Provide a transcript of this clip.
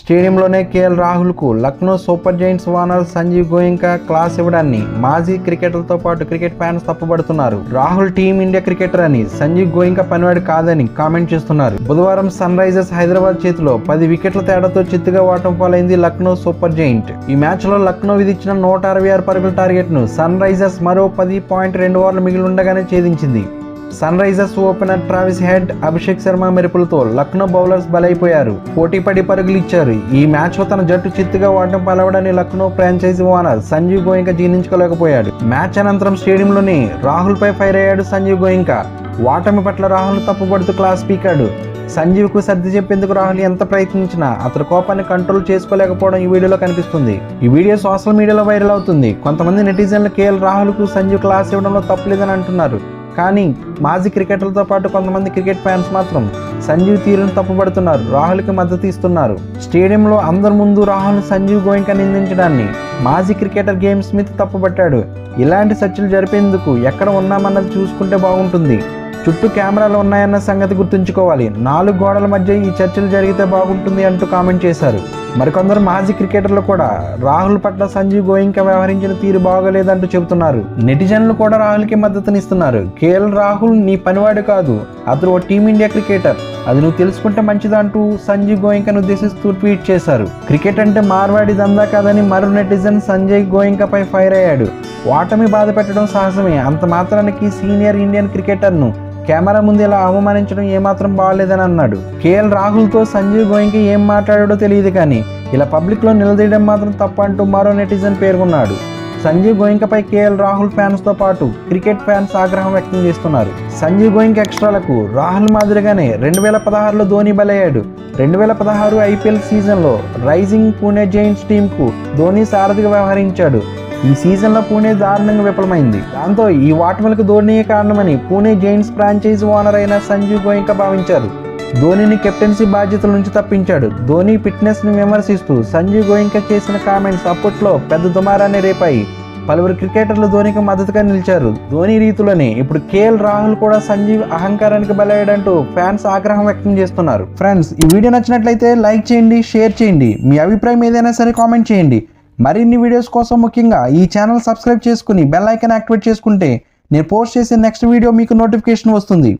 స్టేడియంలోనే KL రాహుల్కు Lucknow super giants owner Sanjiv Goenka class ఇవ్వడాన్ని మాజీ క్రికెటర్లతో పాటు క్రికెట్ ఫ్యాన్స్ తప్పుబడుతున్నారు. రాహుల్ టీమిండియా క్రికెటర్ అని సంజీవ్ గోయింకా పనివాడు కాదని కామెంట్ చేస్తున్నారు. బుధవారం సన్ రైజర్స్ హైదరాబాద్ చేతిలో పది వికెట్ల తేడాతో చిత్తుగా వాటం పాలైంది లక్నో సూపర్ జైంట్. ఈ మ్యాచ్లో లక్నో విధించిన నూట అరవై ఆరు పరుగుల టార్గెట్ను సన్ రైజర్స్ మరో పది పాయింట్ రెండు ఓవర్లు మిగిలి ఉండగానే ఛేదించింది. Sunrisers opener Travis Head Abhishek Sharma మెరుపులతో లక్నో బౌలర్స్ బలైపోయారు. పోటీ పడి పరుగులు ఇచ్చారు. ఈ మ్యాచ్లో తన జట్టు చిత్తుగా వాటం పలవడని లక్నో ఫ్రాంచైజీ ఓనర్ సంజీవ్ గోయింకా జీర్ణించుకోలేకపోయాడు. మ్యాచ్ అనంతరం స్టేడియంలోని రాహుల్ పై ఫైర్ అయ్యాడు సంజీవ్ గోయింకా. వాటమి పట్ల రాహుల్ తప్పుపడుతూ క్లాస్ పీకాడు. సంజీవ్కు సర్ది చెప్పేందుకు రాహుల్ ఎంత ప్రయత్నించినా అతని కోపాన్ని కంట్రోల్ చేసుకోలేకపోవడం ఈ వీడియోలో కనిపిస్తుంది. ఈ వీడియో సోషల్ మీడియాలో వైరల్ అవుతుంది. కొంతమంది నెటిజన్లు కేఎల్ రాహుల్కు సంజీవ్ క్లాస్ ఇవ్వడంలో తప్పులేదని అంటున్నారు. కానీ మాజీ క్రికెటర్లతో పాటు కొంతమంది క్రికెట్ ఫ్యాన్స్ మాత్రం సంజీవ్ తీరును తప్పుపడుతున్నారు రాహుల్కి మద్దతు ఇస్తున్నారు. స్టేడియంలో అందరి ముందు రాహుల్ సంజీవ్ గోయింకా నిందించడాన్ని మాజీ క్రికెటర్ గేమ్ స్మిత్ తప్పుపట్టాడు ఇలాంటి చర్చలు జరిపేందుకు ఎక్కడ ఉన్నామన్నది చూసుకుంటే బాగుంటుంది. చుట్టూ కెమెరాలు ఉన్నాయన్న సంగతి గుర్తుంచుకోవాలి. నాలుగు గోడల మధ్య ఈ చర్చలు జరిగితే బాగుంటుంది అంటూ కామెంట్ చేశారు. మరికొందరు మాజీ క్రికెటర్లు కూడా రాహుల్ పట్ల సంజీవ్ గోయింకా వ్యవహరించిన తీరు బాగోలేదంటూ చెబుతున్నారు. నెటిజన్లు కూడా రాహుల్కి మద్దతునిస్తున్నారు. కేఎల్ రాహుల్ నీ పనివాడు కాదు. అతను ఓ టీమిండియా క్రికెటర్. అది నువ్వు తెలుసుకుంటే మంచిదంటూ సంజీవ్ గోయింకను ఉద్దేశిస్తూ ట్వీట్ చేశారు. క్రికెట్ అంటే మార్వాడి దందా కాదని మరో నెటిజన్ సంజయ్ గోయింకపై ఫైర్ అయ్యాడు. ఓటమి బాధ పెట్టడం సహజమే అంత మాత్రానికి సీనియర్ ఇండియన్ క్రికెటర్ను కెమెరా ముందు ఇలా అవమానించడం ఏమాత్రం బాగాలేదని అన్నాడు. కేఎల్ రాహుల్తో సంజీవ్ గోయింకి ఏం మాట్లాడాడో తెలియదు కానీ ఇలా పబ్లిక్లో నిలదీయడం మాత్రం తప్ప అంటూ మరో నెటిజన్ పేర్కొన్నాడు. సంజీవ్ గోయింకపై కేఎల్ రాహుల్ ఫ్యాన్స్తో పాటు క్రికెట్ ఫ్యాన్స్ ఆగ్రహం వ్యక్తం చేస్తున్నారు. సంజీవ్ గోయింక్ ఎక్స్ట్రాలకు రాహుల్ మాదిరిగానే రెండు వేల పదహారులో ధోని బలయ్యాడు. రెండు వేల పదహారు ఐపీఎల్ సీజన్లో రైజింగ్ పూణే జైంట్స్ టీంకు ధోని సారథిగా వ్యవహరించాడు. ఈ సీజన్లో పూణే దారుణంగా విఫలమైంది. దాంతో ఈ ఓటమిలకు ధోనియే కారణమని పూణే జైంట్స్ ఫ్రాంచైజ్ ఓనర్ అయిన సంజీవ్ గోయింకా భావించారు. ధోనిని కెప్టెన్సీ బాధ్యతల నుంచి తప్పించాడు. ధోని ఫిట్నెస్ని విమర్శిస్తూ సంజీవ్ గోయింకా చేసిన కామెంట్స్ అప్పట్లో పెద్ద దుమారాన్ని రేపాయి. పలువురు క్రికెటర్లు ధోనికి మద్దతుగా నిలిచారు. ధోని రీతిలోనే ఇప్పుడు కేఎల్ రాహుల్ కూడా సంజీవ్ అహంకారానికి బలయ్యాడంటూ ఫ్యాన్స్ ఆగ్రహం వ్యక్తం చేస్తున్నారు. ఫ్రెండ్స్ ఈ వీడియో నచ్చినట్లయితే లైక్ చేయండి షేర్ చేయండి. మీ అభిప్రాయం ఏదైనా సరే కామెంట్ చేయండి. మరిన్ని వీడియోస్ కోసం ముఖ్యంగా ఈ ఛానల్ సబ్స్క్రైబ్ చేసుకుని బెల్ ఐకాన్ యాక్టివేట్ చేసుకుంటే నేను పోస్ట్ చేసే నెక్స్ట్ వీడియో మీకు నోటిఫికేషన్ వస్తుంది.